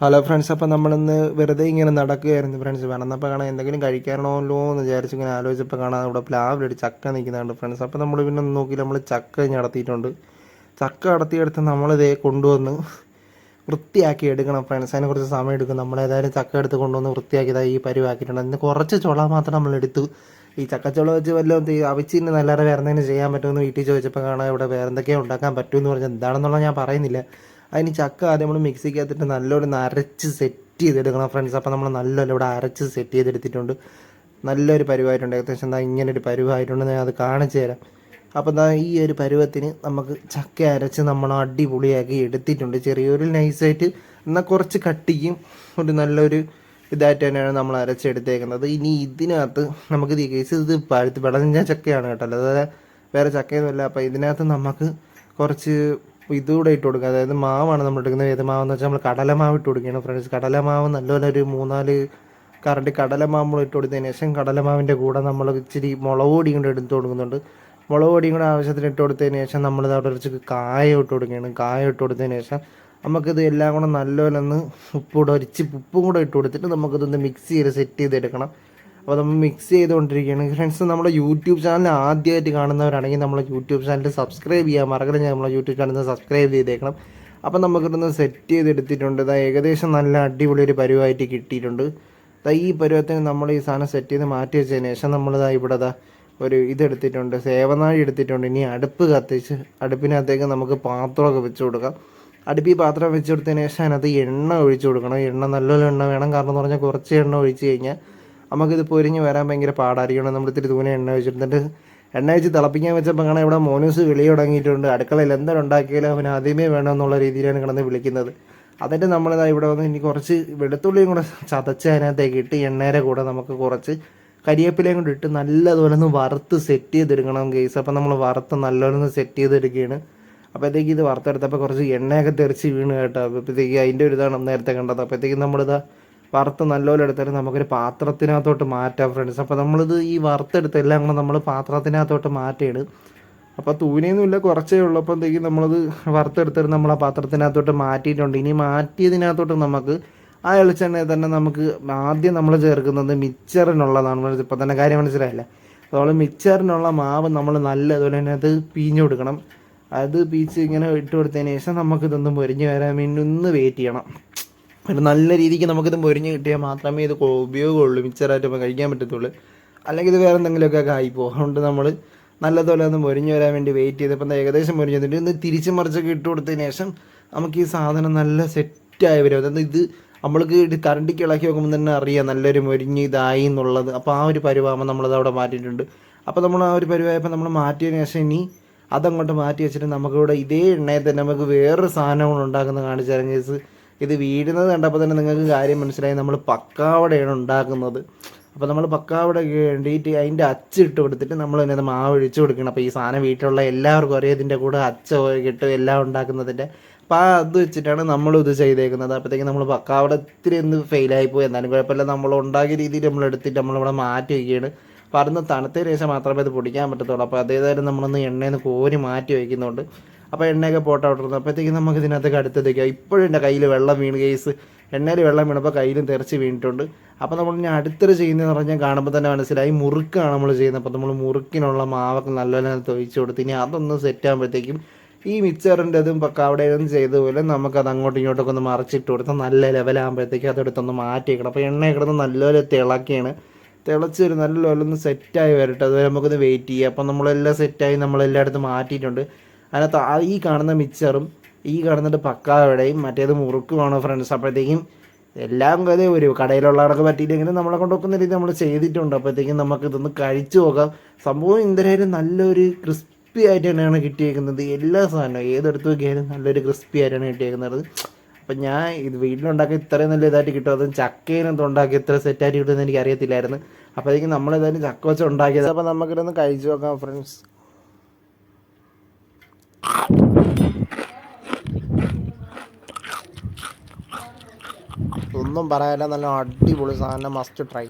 Hello friends അപ്പോൾ നമ്മളിന്ന് വെറുതെ ഇങ്ങനെ നടക്കുകയായിരുന്നു ഫ്രണ്ട്സ് വന്നപ്പോൾ കാണാൻ എന്തെങ്കിലും കഴിക്കാനോല്ലോ എന്ന് വിചാരിച്ച് ഇങ്ങനെ ആലോചിച്ചപ്പോൾ കാണാൻ അവിടെ പ്ലാവിലൊരു ചക്ക നിൽക്കുന്നുണ്ട് ഫ്രണ്ട്സ് അപ്പോൾ നമ്മൾ പിന്നെ നോക്കി നമ്മൾ ചക്ക നടത്തിയിട്ടുണ്ട്. ചക്ക നടത്തിയെടുത്ത് നമ്മളിതേ കൊണ്ടുവന്ന് വൃത്തിയാക്കി എടുക്കണം ഫ്രണ്ട്സ് അതിന് കുറച്ച് സമയം എടുക്കും. നമ്മൾ ഏതായാലും ചക്ക എടുത്ത് കൊണ്ടുവന്ന് വൃത്തിയാക്കിയതായി ഈ പരിവാക്കിയിട്ടുണ്ട്. അതിന് കുറച്ച് ചുള മാത്രം നമ്മൾ എടുത്തു. ഈ ചക്കച്ചുള വെച്ച് വല്ലതും അവിച്ചിന് നല്ലവരെ വേറെ എന്തെങ്കിലും ചെയ്യാൻ പറ്റുമെന്ന് വീട്ടിൽ ചോദിച്ചപ്പോൾ കാണാൻ ഇവിടെ വേറെ എന്തൊക്കെയോ ഉണ്ടാക്കാൻ പറ്റുമെന്ന് പറഞ്ഞാൽ എന്താണെന്നുള്ള ഞാൻ പറയുന്നില്ല. അതിന് ചക്ക ആദ്യം നമ്മൾ മിക്സിക്കകത്തിട്ട് നല്ലോണം അരച്ച് സെറ്റ് ചെയ്തെടുക്കണം ഫ്രണ്ട്സ് അപ്പോൾ നമ്മൾ നല്ലോണം ഇവിടെ അരച്ച് സെറ്റ് ചെയ്തെടുത്തിട്ടുണ്ട്. നല്ലൊരു പരുവായിട്ടുണ്ട്. ഏകദേശം എന്താ ഇങ്ങനെ ഒരു പരുവായിട്ടുണ്ട്. ഞാൻ അത് കാണിച്ചു തരാം. അപ്പോൾ എന്താ ഈ ഒരു പരുവത്തിന് നമുക്ക് ചക്ക അരച്ച് നമ്മൾ അടിപൊളിയാക്കി എടുത്തിട്ടുണ്ട്. ചെറിയൊരു നൈസായിട്ട് എന്നാൽ കുറച്ച് കട്ടിക്കും ഒരു നല്ലൊരു ഇതായിട്ട് തന്നെയാണ് നമ്മൾ അരച്ചെടുത്തേക്കുന്നത്. ഇനി ഇതിനകത്ത് നമുക്ക് ഈ കേസ് ഇത് പഴുത്ത് വിളഞ്ഞ ചക്കയാണ് കേട്ടോ. അല്ലാതെ വേറെ ചക്കയൊന്നുമില്ല. അപ്പോൾ ഇതിനകത്ത് നമുക്ക് കുറച്ച് ഇതുകൂടെ ഇട്ട് കൊടുക്കുക. അതായത് മാവാണ് നമ്മൾ എടുക്കുന്നത് ഏത് മാവെന്ന് വെച്ചാൽ നമ്മൾ കടലമാവ് ഇട്ട് കൊടുക്കുകയാണ് ഫ്രണ്ട്സ് കടലമാവ് നല്ലപോലെ ഒരു മൂന്നാൽ കറണ്ട് കടലമാവ് ഇട്ട് കൊടുത്തതിന് ശേഷം കടലമാവിന്റെ കൂടെ നമ്മൾ ഇച്ചിരി മുളക് പൊടിയും കൂടെ എടുത്ത് കൊടുക്കുന്നുണ്ട്. മുളക് കൂടെ ആവശ്യത്തിന് ഇട്ട് കൊടുത്തതിന് ശേഷം നമ്മൾ അവിടെ കുറച്ച് കായ ഇട്ട് കൊടുക്കുകയാണ്. കായ ഇട്ട് കൊടുത്തതിന് ശേഷം നമുക്കിത് എല്ലാം കൂടെ നല്ലപോലെ ഒന്ന് ഉപ്പ് കൂടെ ഒരിച്ച് ഉപ്പും കൂടെ ഇട്ട് കൊടുത്തിട്ട് നമുക്കിതൊന്ന് മിക്സ് ചെയ്ത് സെറ്റ് ചെയ്തെടുക്കണം. അപ്പോൾ നമ്മൾ മിക്സ് ചെയ്തുകൊണ്ടിരിക്കുകയാണ്. ഫ്രണ്ട്സ് നമ്മുടെ യൂട്യൂബ് ചാനൽ ആദ്യമായിട്ട് കാണുന്നവരാണെങ്കിൽ നമ്മളെ യൂട്യൂബ് ചാനൽ സബ്സ്ക്രൈബ് ചെയ്യാൻ മറക്കരുത്. നമ്മളെ യൂട്യൂബ് ചാനൽ സബ്സ്ക്രൈബ് ചെയ്തേക്കണം. അപ്പോൾ നമുക്കിതൊന്ന് സെറ്റ് ചെയ്തെടുത്തിട്ടുണ്ട്. ഇതാ ഏകദേശം നല്ല അടിപൊളി ഒരു പരുവായിട്ട് കിട്ടിയിട്ടുണ്ട്. ദാ ഈ പരുവത്തിന് നമ്മൾ ഈ സാധനം സെറ്റ് ചെയ്ത് മാറ്റി വെച്ചതിന് ശേഷം നമ്മളിതാ ഇവിടെ ദാ ഒരു ഇതെടുത്തിട്ടുണ്ട്. സേവനാഴി എടുത്തിട്ടുണ്ട്. ഇനി അടുപ്പ് കത്തിച്ച് അടുപ്പിനകത്തേക്ക് നമുക്ക് പാത്രമൊക്കെ വെച്ച് കൊടുക്കാം. അടുപ്പിൽ പാത്രം വെച്ച് കൊടുത്തതിന് ശേഷം അതിനകത്ത് എണ്ണ ഒഴിച്ച് കൊടുക്കണം. എണ്ണ നല്ലൊരു എണ്ണ വേണം. കാരണം എന്ന് പറഞ്ഞാൽ കുറച്ച് എണ്ണ ഒഴിച്ച് കഴിഞ്ഞാൽ നമുക്കിത് പൊരിഞ്ഞ് വരാൻ ഭയങ്കര പാടായിരിക്കണം. നമ്മൾ ഇത്തിരി തൂനെ എണ്ണ വെച്ചിട്ട് എണ്ണ വെച്ച് തിളപ്പിക്കാൻ വെച്ചപ്പോൾ കാണാൻ ഇവിടെ മോനൂസ് വിളി തുടങ്ങിയിട്ടുണ്ട്. അടുക്കളയിൽ എന്തെങ്കിലും ഉണ്ടാക്കിയാലും അവൻ ആദ്യമേ വേണം എന്നുള്ള രീതിയിലാണ് കിടന്ന് വിളിക്കുന്നത്. അതിന്റെ നമ്മളിതാ ഇവിടെ വന്ന് ഇനി കുറച്ച് വെളുത്തുള്ളിയും കൂടെ ചതച്ച് അതിനകത്തേക്ക് ഇട്ട് എണ്ണയുടെ കൂടെ നമുക്ക് കുറച്ച് കരിയേപ്പിലയും കൂടെ ഇട്ട് നല്ലതുപോലെ ഒന്ന് വറുത്ത് സെറ്റ് ചെയ്തെടുക്കണം ഗെയ്സ് അപ്പം നമ്മൾ വറുത്ത് നല്ലപോലെ ഒന്ന് സെറ്റ് ചെയ്തെടുക്കുകയാണ്. അപ്പോഴത്തേക്ക് ഇത് വറുത്തെടുത്തപ്പോൾ കുറച്ച് എണ്ണയൊക്കെ തെറിച്ച് വീണ് കേട്ടോ. അപ്പോഴത്തേക്ക് അതിന്റെ ഒരു ഇതാണ് നേരത്തെ കണ്ടത്. അപ്പോഴത്തേക്ക് നമ്മളിതാ വറുത്ത് നല്ലപോലെ എടുത്തിട്ട് നമുക്കൊരു പാത്രത്തിനകത്തോട്ട് മാറ്റാം ഫ്രണ്ട്സ് അപ്പോൾ നമ്മളിത് ഈ വറുത്തെടുത്ത് എല്ലാം കൂടെ നമ്മൾ പാത്രത്തിനകത്തോട്ട് മാറ്റിയിട്. അപ്പോൾ തൂനയൊന്നുമില്ല കുറച്ചേ ഉള്ളൂ. എന്തെങ്കിലും നമ്മളത് വറുത്തെടുത്തിട്ട് നമ്മൾ ആ പാത്രത്തിനകത്തോട്ട് മാറ്റിയിട്ടുണ്ട്. ഇനി മാറ്റിയതിനകത്തോട്ട് നമുക്ക് ആ വെളിച്ചെണ്ണയിൽ തന്നെ നമുക്ക് ആദ്യം നമ്മൾ ചേർക്കുന്നത് മിച്ചറിനുള്ളതാണ് ഇപ്പം തന്നെ കാര്യം മനസ്സിലായില്ല? നമ്മൾ മിച്ചറിനുള്ള മാവ് നമ്മൾ നല്ല അതുപോലെ തന്നെ അത് പിഴിഞ്ഞു കൊടുക്കണം. അത് പീച്ച് ഇങ്ങനെ ഇട്ട് കൊടുത്തതിന് ശേഷം നമുക്കിതൊന്ന് പൊരിഞ്ഞ് വരാൻ വേണ്ടി ഒന്ന് വെയിറ്റ് ചെയ്യണം. ഒരു നല്ല രീതിക്ക് നമുക്കിത് മുരിഞ്ഞ് കിട്ടിയാൽ മാത്രമേ ഇത് ഉപയോഗമുള്ളൂ മിക്സറായിട്ട് നമുക്ക് കഴിക്കാൻ പറ്റത്തുള്ളൂ. അല്ലെങ്കിൽ ഇത് വേറെ എന്തെങ്കിലുമൊക്കെ ആയിപ്പോകും അതുകൊണ്ട് നമ്മൾ നല്ലതുപോലെ ഒന്ന് മുരിഞ്ഞ് വരാൻ വേണ്ടി വെയിറ്റ് ചെയ്തപ്പോൾ ഏകദേശം പൊരിഞ്ഞ് വന്നിട്ട് ഒന്ന് തിരിച്ച് മറിച്ചൊക്കെ ഇട്ട് കൊടുത്തതിന് ശേഷം നമുക്ക് ഈ സാധനം നല്ല സെറ്റായി വരും. അതായത് ഇത് നമ്മൾക്ക് ഇത് കറണ്ടിക്ക് ഇളക്കി വെക്കുമ്പോൾ തന്നെ അറിയാം നല്ലൊരു മൊരിഞ്ഞ് ഇതായി എന്നുള്ളത്. അപ്പോൾ ആ ഒരു പരുവാകുമ്പോൾ നമ്മളത് അവിടെ മാറ്റിയിട്ടുണ്ട്. അപ്പോൾ നമ്മൾ ആ ഒരു പരുവായപ്പോൾ നമ്മൾ മാറ്റിയതിന് ശേഷം ഇനി അതങ്ങോട്ട് മാറ്റി വെച്ചിട്ട് നമുക്കിവിടെ ഇതേ എണ്ണയിൽ തന്നെ നമുക്ക് വേറൊരു സാധനം ഉണ്ടാക്കുന്ന കാണിച്ചു ഇത് വീഴുന്നത് കണ്ടപ്പോൾ തന്നെ നിങ്ങൾക്ക് കാര്യം മനസ്സിലായി. നമ്മൾ പക്കാവടയാണ് ഉണ്ടാക്കുന്നത്. അപ്പോൾ നമ്മൾ പക്കാവട വേണ്ടിയിട്ട് അതിന്റെ അച്ചിട്ട് കൊടുത്തിട്ട് നമ്മൾ തന്നെ അത് മാവ് ഒഴിച്ചു കൊടുക്കണം. അപ്പോൾ ഈ സാധനം വീട്ടിലുള്ള എല്ലാവർക്കും അറിയാം. ഇതിന്റെ കൂടെ അച്ച കിട്ടും എല്ലാം ഉണ്ടാക്കുന്നതിന്റെ. അപ്പോൾ ആ അത് വെച്ചിട്ടാണ് നമ്മൾ ഇത് ചെയ്തേക്കുന്നത്. അപ്പോഴത്തേക്ക് നമ്മൾ പക്കാവട ഇത്തിരി ഒന്ന് ഫെയിലായിപ്പോയി എന്നാലും കുഴപ്പമില്ല. നമ്മൾ ഉണ്ടാക്കിയ രീതിയിൽ നമ്മൾ എടുത്തിട്ട് നമ്മളിവിടെ മാറ്റി വയ്ക്കുകയാണ്. പറന്ന് തണുത്ത ശേഷം മാത്രമേ ഇത് പൊടിക്കാൻ പറ്റത്തുള്ളൂ. അപ്പോൾ അതേതായാലും നമ്മളൊന്ന് എണ്ണയിൽ നിന്ന് കോരി മാറ്റി വയ്ക്കുന്നുണ്ട്. അപ്പോൾ എണ്ണയൊക്കെ പോട്ട് ഔട്ടിരുന്നു അപ്പോഴത്തേക്കും നമുക്ക് ഇതിനകത്തേക്ക് അടുത്തേക്ക് ഇപ്പോഴും എന്റെ കയ്യിൽ വെള്ളം വീണ് കേസ് എണ്ണയിൽ വെള്ളം വീണപ്പോൾ കയ്യിലും തെറിച്ച് വീണിട്ടുണ്ട്. അപ്പോൾ നമ്മൾ ഇനി അടുത്തൊരു ചെയ്യുന്നതെന്ന് പറഞ്ഞാൽ കാണുമ്പോൾ തന്നെ മനസ്സിലായി മുറുക്കാണ് നമ്മൾ ചെയ്യുന്നത്. അപ്പോൾ നമ്മൾ മുറുക്കിനുള്ള മാവൊക്കെ നല്ലപോലെ തൊഴിച്ച് കൊടുത്ത് ഇനി അതൊന്ന് സെറ്റ് ആകുമ്പോഴത്തേക്കും ഈ മിക്സറിന്റെ ഇതും പക്കാവടയും ചെയ്തതുപോലെ നമുക്കത് അങ്ങോട്ടും ഇങ്ങോട്ടൊക്കെ ഒന്ന് മറിച്ചിട്ട് കൊടുത്താൽ നല്ല ലെവലാകുമ്പോഴത്തേക്ക് അതെടുത്തൊന്ന് മാറ്റി വെക്കണം അപ്പോൾ എണ്ണ കിടന്ന് നല്ലപോലെ തിളക്കിയാണ് തിളച്ച് ഒരു നല്ല ലെവലിൽ ഒന്ന് സെറ്റായി വരട്ടെ. അതുവരെ നമുക്കൊന്ന് വെയിറ്റ് ചെയ്യാം. അപ്പം നമ്മളെല്ലാം സെറ്റായി നമ്മളെല്ലായിടത്തും മാറ്റിയിട്ടുണ്ട്. അതിനകത്ത് ഈ കാണുന്ന മിക്സറും ഈ കാണുന്നിട്ട് എവിടെയും മറ്റേത് മുറുക്കുവാണോ ഫ്രണ്ട്സ് അപ്പോഴത്തേക്കും എല്ലാം കഥ ഒരു കടയിലുള്ളവർക്ക് പറ്റിയില്ലെങ്കിലും നമ്മളെ കൊണ്ടൊക്കുന്ന രീതി നമ്മൾ ചെയ്തിട്ടുണ്ട്. അപ്പോഴത്തേക്കും നമുക്ക് ഇതൊന്ന് കഴിച്ചു നോക്കാം. സംഭവം എന്തായാലും നല്ലൊരു ക്രിസ്പി ആയിട്ട് തന്നെയാണ് കിട്ടിയേക്കുന്നത്. എല്ലാ സാധനവും ഏതെടുത്ത് നോക്കിയാലും നല്ലൊരു ക്രിസ്പി ആയിട്ടാണ് കിട്ടിയേക്കുന്നത്. അപ്പം ഞാൻ ഇത് വീട്ടിലുണ്ടാക്കി ഇത്രയും നല്ല ഇതായിട്ട് കിട്ടും. അതും ചക്കയിനകത്ത് ഉണ്ടാക്കി ഇത്ര സെറ്റായിട്ട് കിട്ടുമെന്ന് എനിക്ക് അറിയത്തില്ലായിരുന്നു അപ്പോഴത്തേക്കും നമ്മൾ ഏതായാലും ചക്ക വെച്ച് ഉണ്ടാക്കിയത്. അപ്പോൾ നമുക്കിതൊന്ന് കഴിച്ചു നോക്കാം ഫ്രണ്ട്സ് ഒന്നും പറയാനില്ല. നല്ല അടിപൊളി സാധനം. Must try